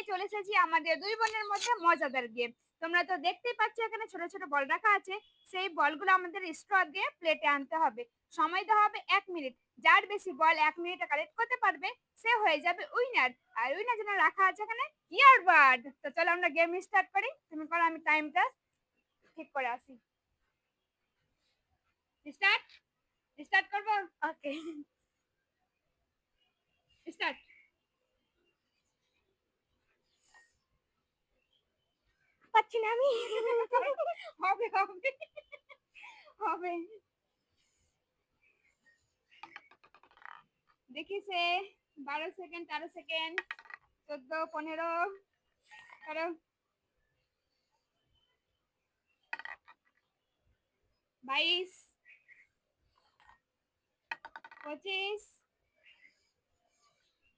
নিয়ে চলে এসেছি আমাদের দুই বোনের মধ্যে মজাদার গেম তোমরা তো দেখতেই পাচ্ছ, এখানে ছোট ছোট বল রাখা আছে। সেই বলগুলো আমাদের স্ট্র দিয়ে প্লেটে আনতে হবে। সময় দেওয়া হবে এক মিনিট যার বেশি বল এক মিনিটে কালেক্ট করতে পারবে, সে হয়ে যাবে উইনার আর উইনার জন্য রাখা আছে এখানে ইয়ারবাড তো চলো আমরা গেম স্টার্ট করি। তুমি করো, আমি টাইমটা ঠিক করে আসি। স্টার্ট স্টার্ট করব? ওকে স্টার্ট পাচ্ছি না আমি। হবে হবে। হবে। দেখি সে বারো সেকেন্ড তেরো সেকেন্ড চোদ্দ, পনেরো, তেরো। বাইশ। পঁচিশ।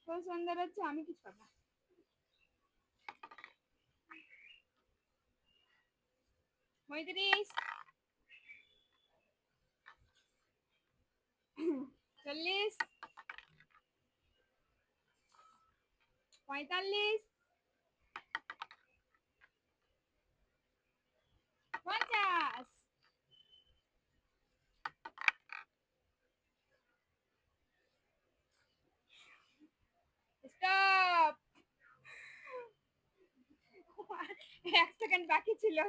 খুব সুন্দর হচ্ছে, আমি কিছু পাবো পঁয়ত্রিশ চল্লিশ পঁয়তাল্লিশ পঞ্চাশ স্টপ এক সেকেন্ড বাকি ছিল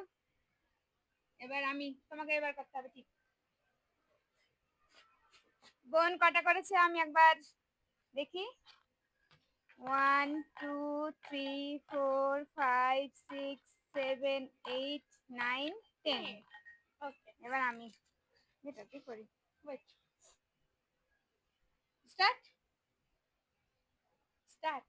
এবার আমি তোমাকে এবার করতে হবে ঠিক। বোন কটা করেছে? আমি একবার দেখি। One two three four five six seven eight nine ten. Okay. এবার আমি এটা কি করি start? Start.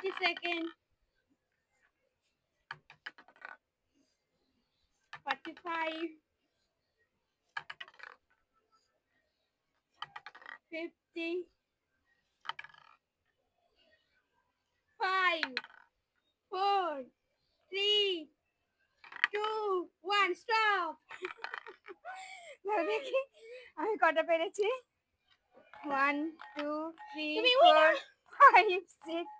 Forty second. Forty-five. Fifty. Five. Four. Three. Two. One. Stop. ধরো দেখি আমি কটা পেরেছি ওয়ান টু থ্রি তুমি ফোর ফাইভ সিক্স